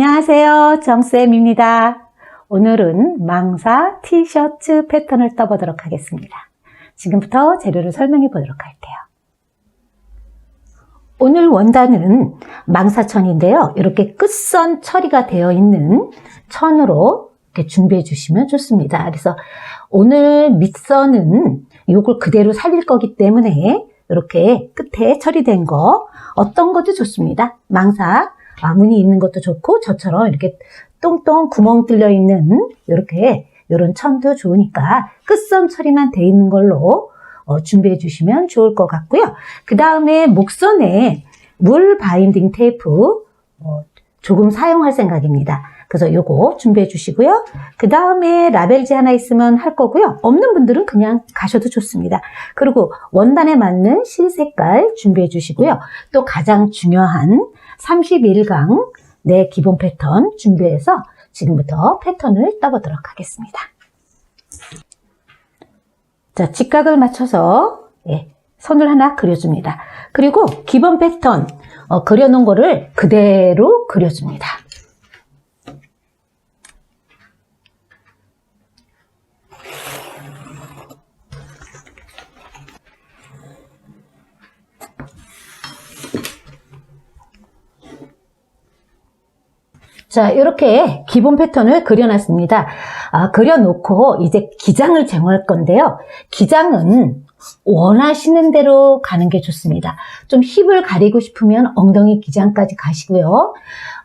안녕하세요. 정쌤입니다. 오늘은 망사 티셔츠 패턴을 떠보도록 하겠습니다. 지금부터 재료를 설명해 보도록 할게요. 오늘 원단은 망사천인데요. 이렇게 끝선 처리가 되어 있는 천으로 이렇게 준비해 주시면 좋습니다. 그래서 오늘 밑선은 이걸 그대로 살릴 거기 때문에 이렇게 끝에 처리된 거 어떤 것도 좋습니다. 망사 아, 무늬 있는 것도 좋고 저처럼 이렇게 똥똥 구멍 뚫려 있는 이렇게 이런 천도 좋으니까 끝선 처리만 돼 있는 걸로 어, 준비해 주시면 좋을 것 같고요. 그 다음에 목선에 물 바인딩 테이프 어, 조금 사용할 생각입니다. 그래서 요거 준비해 주시고요. 그 다음에 라벨지 하나 있으면 할 거고요. 없는 분들은 그냥 가셔도 좋습니다. 그리고 원단에 맞는 실 색깔 준비해 주시고요. 또 가장 중요한 31강 내 기본 패턴 준비해서 지금부터 패턴을 떠보도록 하겠습니다. 자, 직각을 맞춰서 예, 선을 하나 그려줍니다. 그리고 기본 패턴 어, 그려놓은 거를 그대로 그려줍니다. 자, 이렇게 기본 패턴을 그려놨습니다. 아, 그려놓고 이제 기장을 정할 건데요. 기장은 원하시는 대로 가는 게 좋습니다. 좀 힙을 가리고 싶으면 엉덩이 기장까지 가시고요.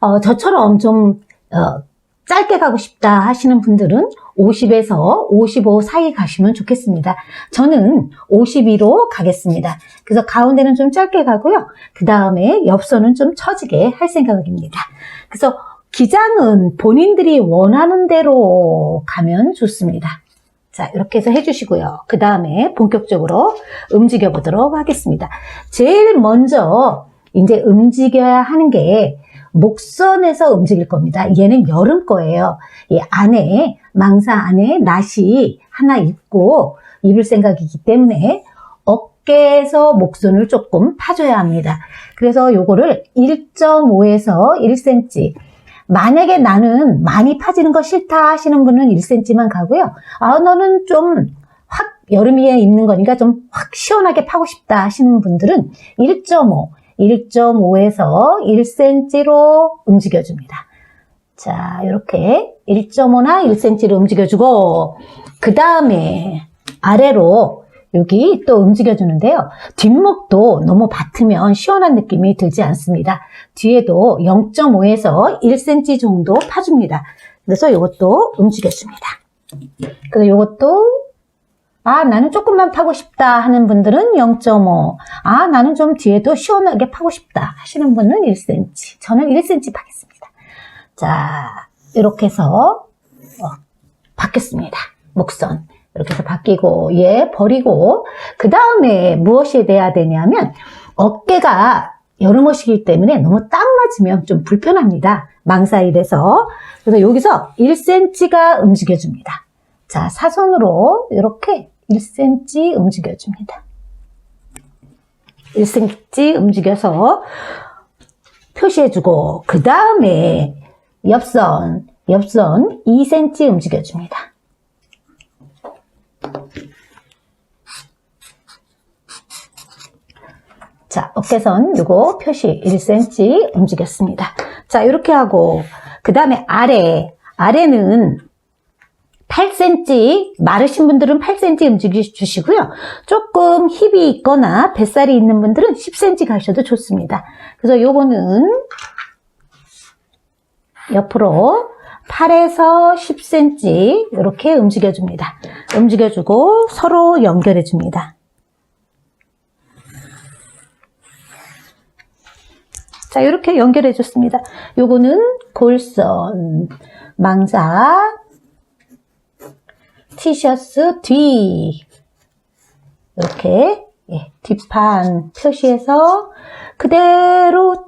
어, 저처럼 좀 어, 짧게 가고 싶다 하시는 분들은 50에서 55 사이 가시면 좋겠습니다. 저는 52로 가겠습니다. 그래서 가운데는 좀 짧게 가고요. 그 다음에 옆선은 좀 처지게 할 생각입니다. 그래서 기장은 본인들이 원하는 대로 가면 좋습니다. 자, 이렇게 해서 해주시고요. 그 다음에 본격적으로 움직여 보도록 하겠습니다. 제일 먼저 이제 움직여야 하는 게 목선에서 움직일 겁니다. 얘는 여름 거예요. 이 안에, 망사 안에 낫이 하나 입고 입을 생각이기 때문에 어깨에서 목선을 조금 파줘야 합니다. 그래서 요거를 1.5에서 1cm 만약에 나는 많이 파지는 거 싫다 하시는 분은 1cm만 가고요. 아, 너는 좀 확 여름에 입는 거니까 좀 확 시원하게 파고 싶다 하시는 분들은 1.5, 1.5에서 1cm로 움직여줍니다. 자, 이렇게 1.5나 1cm로 움직여주고, 그 다음에 아래로 여기 또 움직여주는데요. 뒷목도 너무 받으면 시원한 느낌이 들지 않습니다. 뒤에도 0.5에서 1cm 정도 파줍니다. 그래서 이것도 움직여줍니다. 그래서 이것도 아, 나는 조금만 파고 싶다 하는 분들은 0.5. 아, 나는 좀 뒤에도 시원하게 파고 싶다 하시는 분은 1cm. 저는 1cm 파겠습니다. 자, 이렇게 해서 어, 바뀌었습니다. 목선. 이렇게 해서 바뀌고 얘 버리고 그 다음에 무엇이 돼야 되냐면 어깨가 여름 옷이기 때문에 너무 딱 맞으면 좀 불편합니다. 망사일에서. 그래서 여기서 1cm가 움직여줍니다. 자, 사선으로 이렇게 1cm 움직여줍니다. 1cm 움직여서 표시해주고 그 다음에 옆선, 옆선 2cm 움직여줍니다. 자, 어깨선 요거 표시 1cm 움직였습니다. 자, 이렇게 하고 그 다음에 아래, 아래는 8cm, 마르신 분들은 8cm 움직여 주시고요. 조금 힙이 있거나 뱃살이 있는 분들은 10cm 가셔도 좋습니다. 그래서 요거는 옆으로 8에서 10cm 이렇게 움직여줍니다. 움직여주고 서로 연결해줍니다. 자, 이렇게 연결해 줬습니다. 요거는 골선, 망자, 티셔츠 뒤 이렇게 예, 뒷판 표시해서 그대로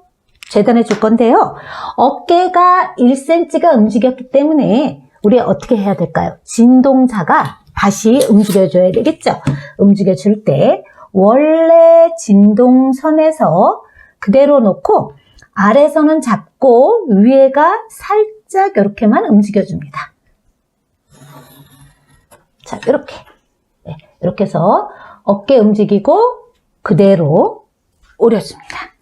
재단해 줄 건데요. 어깨가 1cm가 움직였기 때문에 우리 어떻게 해야 될까요? 진동자가 다시 움직여줘야 되겠죠? 움직여줄 때 원래 진동선에서 그대로 놓고 아래서는 잡고 위에가 살짝 이렇게만 움직여줍니다. 자, 이렇게. 네, 이렇게 해서 어깨 움직이고 그대로 오려줍니다.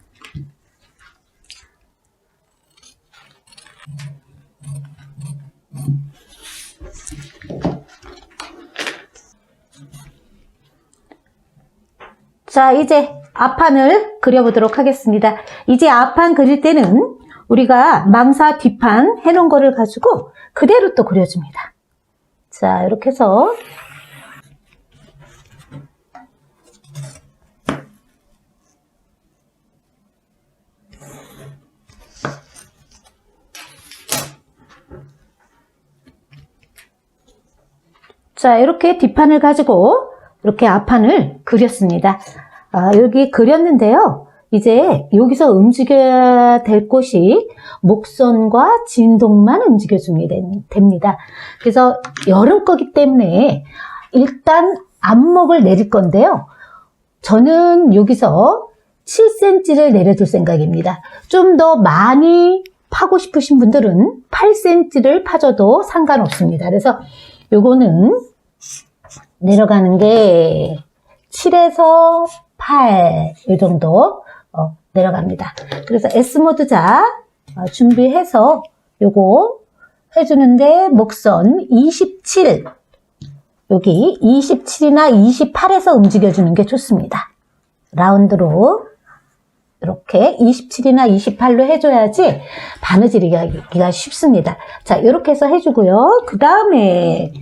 자, 이제 앞판을 그려보도록 하겠습니다. 이제 앞판 그릴 때는 우리가 망사 뒷판 해놓은 거를 가지고 그대로 또 그려줍니다. 자, 이렇게 해서 자, 이렇게 뒷판을 가지고 이렇게 앞판을 그렸습니다. 아, 여기 그렸는데요. 이제 여기서 움직여야 될 곳이 목선과 진동만 움직여주면 됩니다. 그래서 여름 거기 때문에 일단 앞목을 내릴 건데요. 저는 여기서 7cm를 내려줄 생각입니다. 좀 더 많이 파고 싶으신 분들은 8cm를 파줘도 상관없습니다. 그래서 요거는 내려가는 게 7에서 8, 이 정도 어, 내려갑니다. 그래서 S모드 자 어, 준비해서 요거 해주는데 목선 27, 여기 27이나 28에서 움직여주는 게 좋습니다. 라운드로 이렇게 27이나 28로 해줘야지 바느질이기가 쉽습니다. 자, 이렇게 해서 해주고요. 그 다음에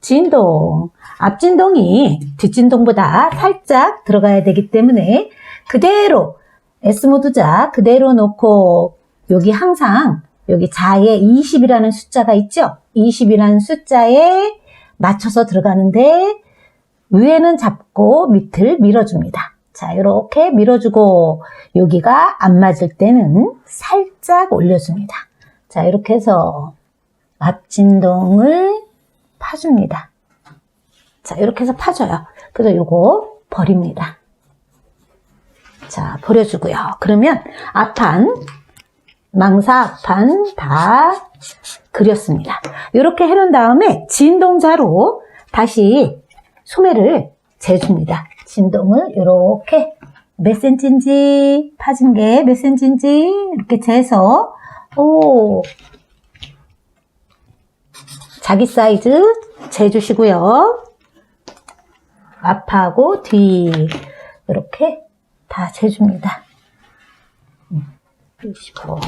진동. 앞진동이 뒷진동보다 살짝 들어가야 되기 때문에 그대로 S모드자 그대로 놓고 여기 항상 여기 자에 20이라는 숫자가 있죠? 20이라는 숫자에 맞춰서 들어가는데 위에는 잡고 밑을 밀어줍니다. 자, 이렇게 밀어주고 여기가 안 맞을 때는 살짝 올려줍니다. 자, 이렇게 해서 앞진동을 파줍니다. 자, 이렇게 해서 파줘요. 그래서 요거 버립니다. 자, 버려주고요. 그러면 앞판, 망사 앞판 다 그렸습니다. 이렇게 해놓은 다음에 진동자로 다시 소매를 재줍니다. 진동을 이렇게 몇 센치인지 파진 게 몇 센치인지 이렇게 재서 오 자기 사이즈 재주시고요. 앞하고 뒤 이렇게 다 재줍니다. 25.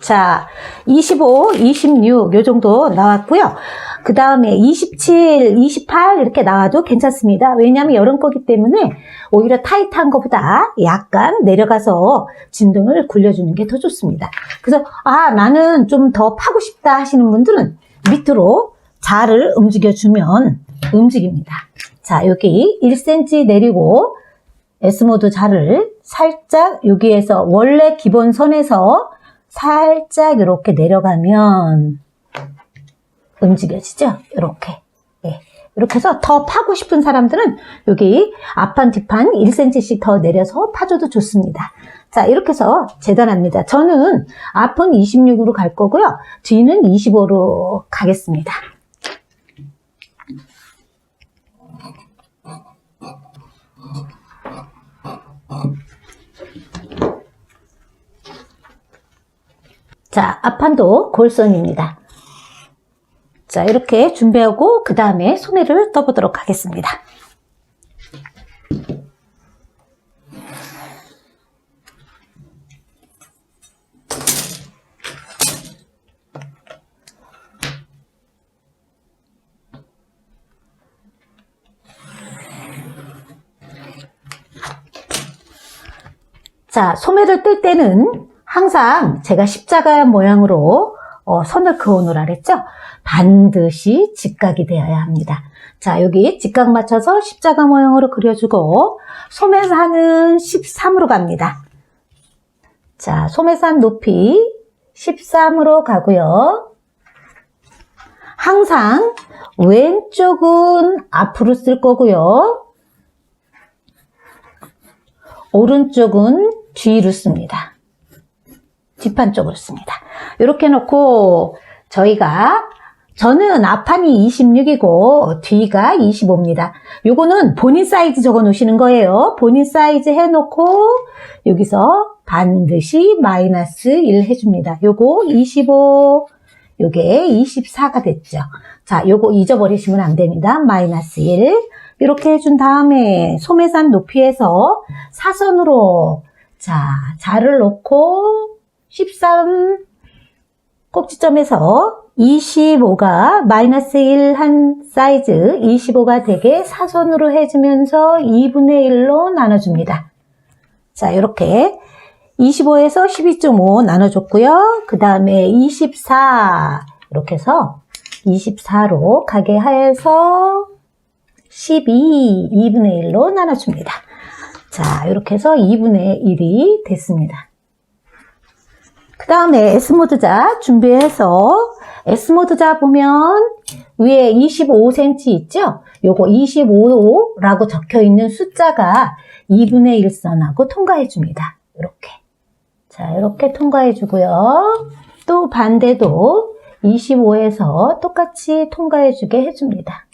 자, 25, 26, 요 정도 나왔고요. 그 다음에 27, 28 이렇게 나와도 괜찮습니다. 왜냐하면 여름 거기 때문에 오히려 타이트한 것보다 약간 내려가서 진동을 굴려주는 게 더 좋습니다. 그래서 아 나는 좀 더 파고 싶다 하시는 분들은 밑으로 자를 움직여주면 움직입니다. 자 여기 1cm 내리고 S모드 자를 살짝 여기에서 원래 기본 선에서 살짝 이렇게 내려가면 움직여지죠? 이렇게. 예. 이렇게 해서 더 파고 싶은 사람들은 여기 앞판 뒷판 1cm씩 더 내려서 파줘도 좋습니다. 자, 이렇게 해서 재단합니다. 저는 앞은 26으로 갈 거고요. 뒤는 25로 가겠습니다. 자, 앞판도 골선입니다. 자, 이렇게 준비하고 그 다음에 소매를 떠보도록 하겠습니다. 자, 소매를 뜰 때는 항상 제가 십자가 모양으로 어, 선을 그어 놓으라 그랬죠? 반드시 직각이 되어야 합니다. 자, 여기 직각 맞춰서 십자가 모양으로 그려주고 소매산은 13으로 갑니다. 자, 소매산 높이 13으로 가고요. 항상 왼쪽은 앞으로 쓸 거고요. 오른쪽은 뒤로 씁니다. 뒷판 쪽으로 씁니다. 이렇게 놓고 저희가 저는 앞판이 26이고 뒤가 25입니다. 요거는 본인 사이즈 적어 놓으시는 거예요. 본인 사이즈 해놓고 여기서 반드시 마이너스 1 해줍니다. 요거 25, 요게 24가 됐죠. 자, 요거 잊어버리시면 안 됩니다. 마이너스 1. 이렇게 해준 다음에 소매산 높이에서 사선으로 자, 자를 놓고 13 꼭지점에서 25가 마이너스 1 한 사이즈 25가 되게 사선으로 해주면서 2분의 1로 나눠줍니다. 자, 이렇게 25에서 12.5 나눠줬고요. 그 다음에 24 이렇게 해서 24로 가게 해서 12, 2분의 1로 나눠줍니다. 자, 이렇게 해서 2분의 1이 됐습니다. 그 다음에 S모드자 준비해서 S모드자 보면 위에 25cm 있죠? 요거 25라고 적혀 있는 숫자가 2분의 1선하고 통과해 줍니다. 이렇게. 자, 이렇게 통과해 주고요. 또 반대도 25에서 똑같이 통과해 주게 해 줍니다.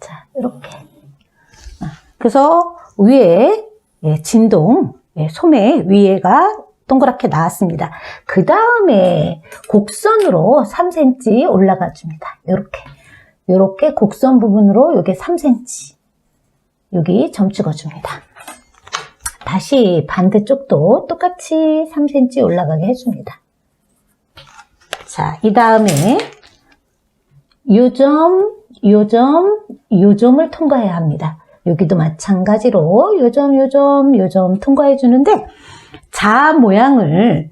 자, 이렇게. 아, 그래서 위에 예, 진동, 예, 소매 위에가 동그랗게 나왔습니다. 그 다음에 곡선으로 3cm 올라가 줍니다. 이렇게. 이렇게 곡선 부분으로 이게 3cm. 여기 점 찍어 줍니다. 다시 반대쪽도 똑같이 3cm 올라가게 해줍니다. 자, 이 다음에 요점, 요점, 요점을 통과해야 합니다. 여기도 마찬가지로 요점, 요점, 요점 통과해 주는데 자 모양을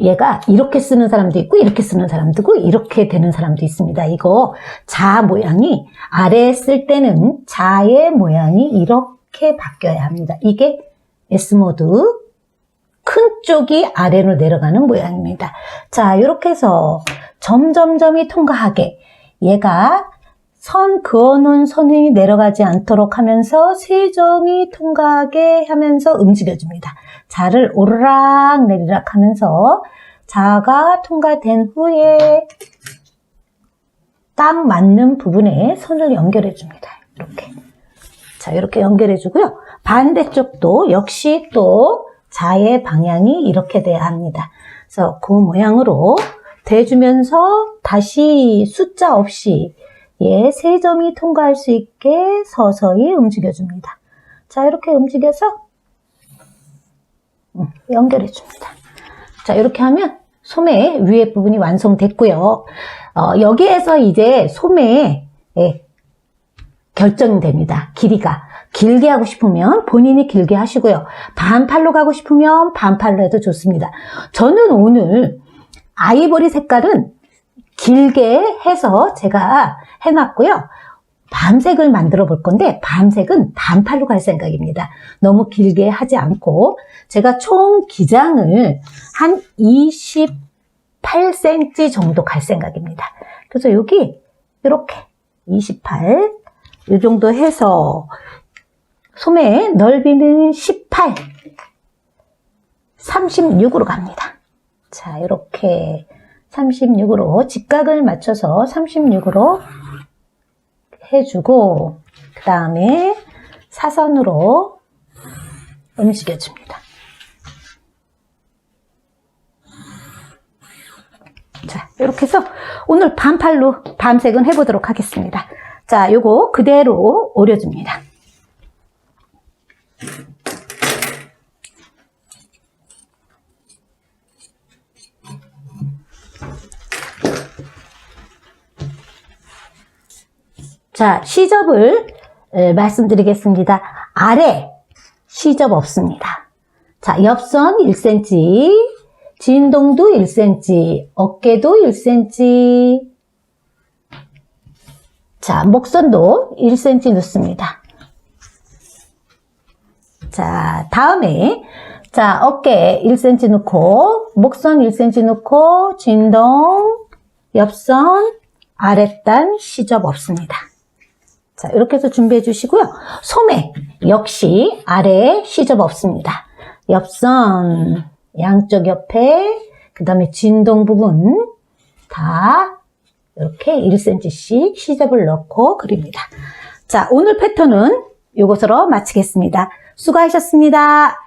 얘가 이렇게 쓰는 사람도 있고 이렇게 쓰는 사람도 있고 이렇게 되는 사람도 있습니다. 이거 자 모양이 아래에 쓸 때는 자의 모양이 이렇게 바뀌어야 합니다. 이게 S모드 큰 쪽이 아래로 내려가는 모양입니다. 자 이렇게 해서 점점점이 통과하게 얘가 선 그어놓은 선이 내려가지 않도록 하면서 세 점이 통과하게 하면서 움직여줍니다. 자를 오르락 내리락 하면서 자가 통과된 후에 딱 맞는 부분에 선을 연결해 줍니다. 이렇게. 자, 이렇게 연결해 주고요. 반대쪽도 역시 또 자의 방향이 이렇게 돼야 합니다. 그래서 그 모양으로 대주면서 다시 숫자 없이 예, 세 점이 통과할 수 있게 서서히 움직여 줍니다. 자, 이렇게 움직여서 음, 연결해 줍니다. 자, 이렇게 하면 소매 위에 부분이 완성됐고요. 어, 여기에서 이제 소매 예, 결정이 됩니다. 길이가. 길게 하고 싶으면 본인이 길게 하시고요. 반팔로 가고 싶으면 반팔로 해도 좋습니다. 저는 오늘 아이보리 색깔은 길게 해서 제가 해놨고요. 밤색을 만들어 볼 건데 밤색은 반팔로 갈 생각입니다. 너무 길게 하지 않고 제가 총 기장을 한 28cm 정도 갈 생각입니다. 그래서 여기 이렇게 28 이 정도 해서 소매 넓이는 18 36으로 갑니다. 자 이렇게 36으로 직각을 맞춰서 36으로 해주고 그 다음에 사선으로 움직여줍니다. 자, 이렇게 해서 오늘 반팔로 밤색은 해보도록 하겠습니다. 자, 요거 그대로 오려줍니다. 자, 시접을 에, 말씀드리겠습니다. 아래 시접 없습니다. 자, 옆선 1cm, 진동도 1cm, 어깨도 1cm, 자, 목선도 1cm 넣습니다. 자, 다음에 자, 어깨 1cm 넣고, 목선 1cm 넣고, 진동, 옆선, 아랫단 시접 없습니다. 자, 이렇게 해서 준비해 주시고요. 소매 역시 아래에 시접 없습니다. 옆선, 양쪽 옆에, 그 다음에 진동 부분 다 이렇게 1cm씩 시접을 넣고 그립니다. 자, 오늘 패턴은 이것으로 마치겠습니다. 수고하셨습니다.